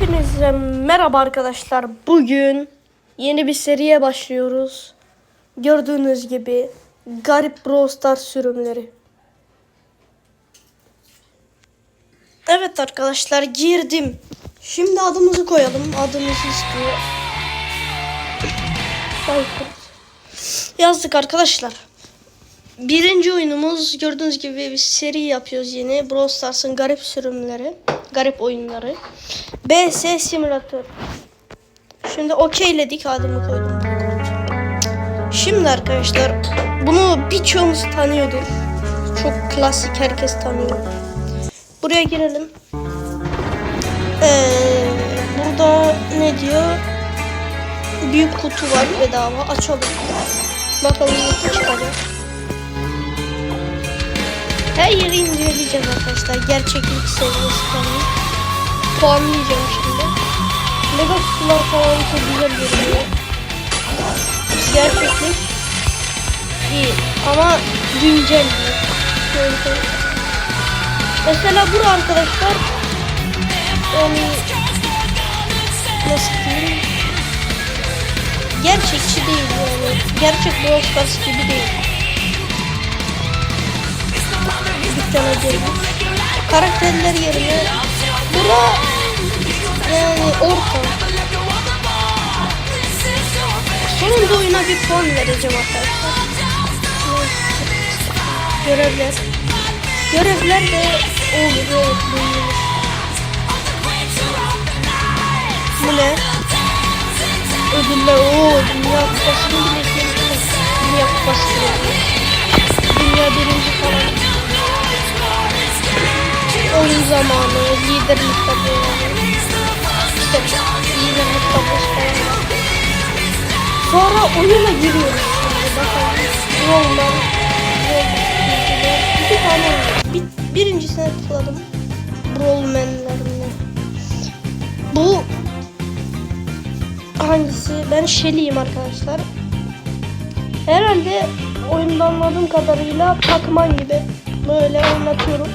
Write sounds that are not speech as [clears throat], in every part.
Hepinize merhaba arkadaşlar. Bugün yeni bir seriye başlıyoruz. Gördüğünüz gibi garip Brawl sürümleri. Evet arkadaşlar girdim. Şimdi adımızı koyalım. Adımızı istiyor. Yazdık arkadaşlar. Birinci oyunumuz gördüğünüz gibi bir seri yapıyoruz yeni. Brawl Stars'ın garip sürümleri. Garip oyunları. BS Simülatör. Şimdi okeyledik adımı koydum. Şimdi arkadaşlar bunu birçoğumuz tanıyordur. Çok klasik herkes tanıyor. Buraya girelim. Ee, burada ne diyor? Büyük kutu var bedava. Açalım. Bakalım ne çıkacak. Her yeri inceleyeceğiz arkadaşlar. Gerçeklik seviyesi falan. Puanlayacağım şimdi. Mega kutular falan çok güzel görünüyor. Gerçeklik iyi ama güncel. Şöyle. Mesela bura arkadaşlar yani nasıl diyeyim gerçekçi değil yani gerçek Brawl Stars gibi değil girdim karakterler yerine bura yani orta. Sonunda oyuna bir puan vereceğim arkadaşlar. Görevler. Görevler de olur bu ne? Ödüller o dünya kupasını bile dünya kupası dünya birinci falan oyun zamanı liderlik tabloları işte liderlik falan var. sonra oyuna giriyoruz şimdi bakalım yollar iki tane oyun. Bir, birincisine tıkladım Brawlman'larını bu hangisi? Ben Shelly'yim arkadaşlar. Herhalde oyunda anladığım kadarıyla Pac-Man gibi böyle anlatıyorum.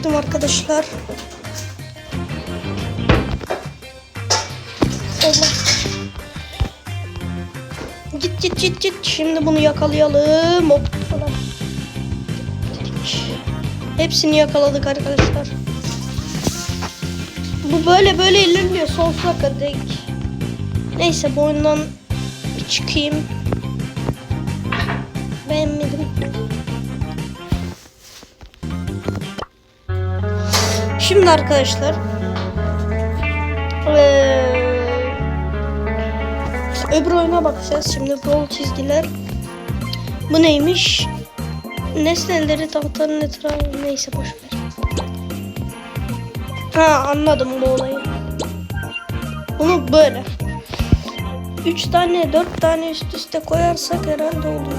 Gittim arkadaşlar. Allah. Git git git git. Şimdi bunu yakalayalım. Hop falan. Hepsini yakaladık arkadaşlar. Bu böyle böyle ilerliyor sonsuza kadar. Neyse bu oyundan bir çıkayım. Şimdi arkadaşlar eee, öbür oyuna bakacağız. Şimdi bol çizgiler. Bu neymiş? Nesneleri tahtanın etrafı neyse boş ver. Ha anladım bu olayı. Bunu böyle. Üç tane, dört tane üst üste koyarsak herhalde oluyor.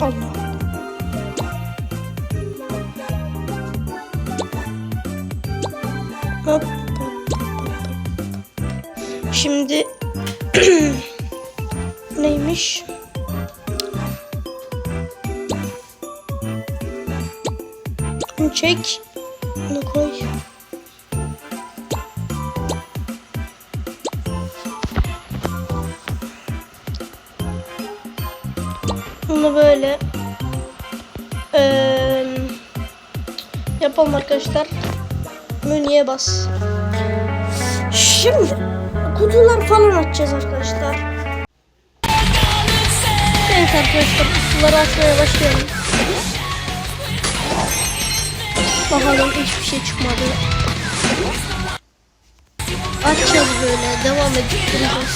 Allah. Şimdi [clears throat] neymiş? Çek. Bunu koy. Bunu böyle eee yapalım arkadaşlar. Menüye bas. Şimdi kutular falan açacağız arkadaşlar. Evet arkadaşlar kutuları açmaya başlayalım. Bakalım hiçbir şey çıkmadı. Açacağız böyle devam açalım.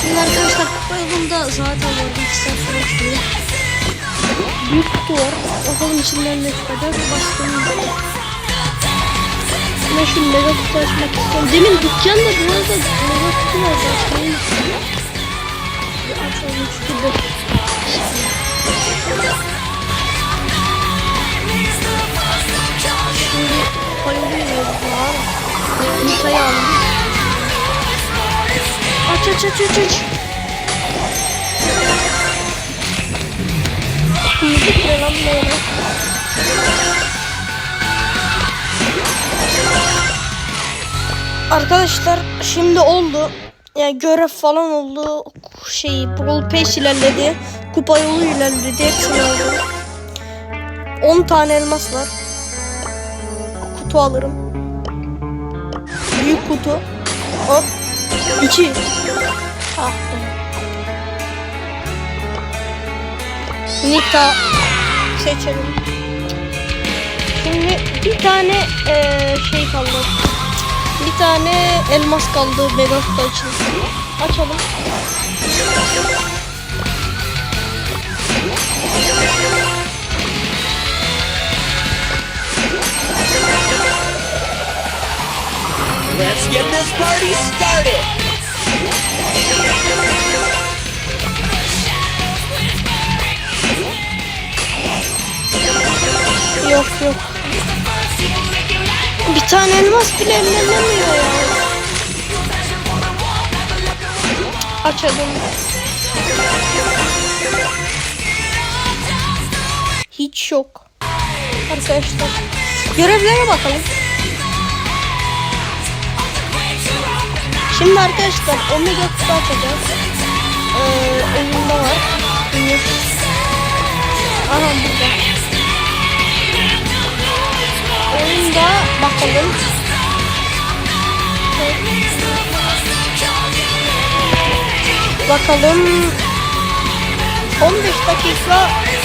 Şimdi arkadaşlar kupa yolunda zaten orada 2 saat sonra çıkıyor. Büyük kutu var. Bakalım içinden ne çıkacak. Bastığımda. Ben şu mega kutu açmak istiyorum. Demin dükkanda bu arada mega kutu var zaten. Açalım şurada. Şimdi koyalım ya. kasayı aldım. Aç aç aç aç aç. Arkadaşlar şimdi oldu. Yani görev falan oldu. Şey Brawl Pass ilerledi. Kupa yolu ilerledi. Hepsini aldım. 10 tane elmas var. Kutu alırım. Büyük kutu. Hop. 2. Ah Nita seçelim. Şimdi bir tane eee, şey kaldı. Bir tane elmas kaldı kutu için. Açalım. Let's get this party started! Tane elmas bile ellemiyor. Açalım. Hiç yok. Arkadaşlar. Görevlere bakalım. Şimdi arkadaşlar Omega kutu açacağız. Ee, önümde var. Aha bakalım. Bakalım 15 dakika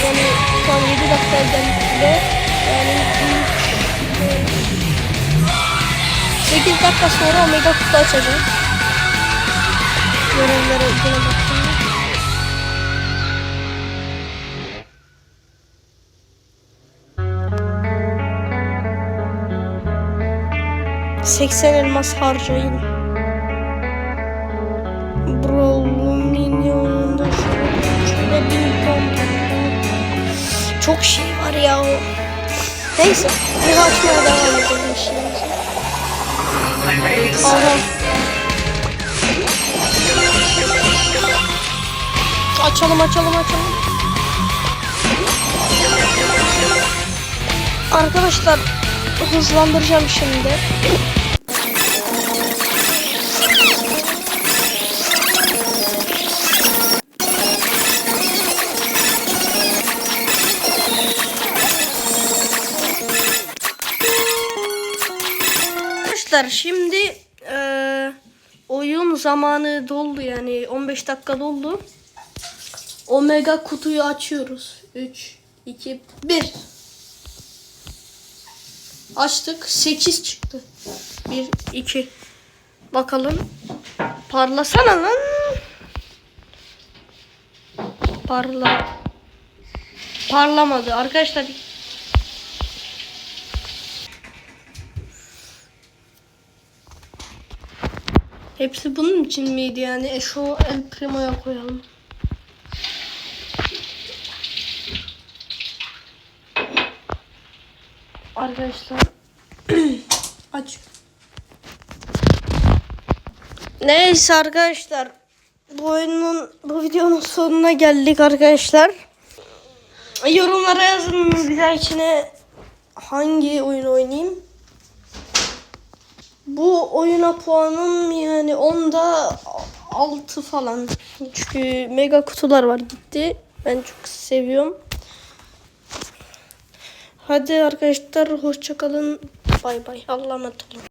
yani şu an 7 dakika geldi. Yani 8 dakika sonra Omega Kutu açacağım. Yorumlara ilgili bakın. 80 elmas harcayın. Brawl minyonunda şöyle, bin. Çok şey var ya. Neyse bir açmaya devam edelim şimdi. Aha. Açalım açalım açalım. Arkadaşlar hızlandıracağım şimdi. Arkadaşlar şimdi eee, oyun zamanı doldu yani 15 dakika doldu. Omega kutuyu açıyoruz. 3, 2, 1. Açtık. 8 çıktı. 1, 2. Bakalım. Parlasana lan. Parla. Parlamadı. Arkadaşlar Hepsi bunun için miydi yani? E şu El Primo'ya koyalım. Arkadaşlar [clears throat] aç. Neyse arkadaşlar. Bu oyunun bu videonun sonuna geldik arkadaşlar. Yorumlara yazın bir daha içine hangi oyun oynayayım. Bu oyuna puanım yani 10'da 6 falan. Çünkü mega kutular var gitti. Ben çok seviyorum. Hadi arkadaşlar hoşçakalın. Bay bay. Allah'a emanet olun.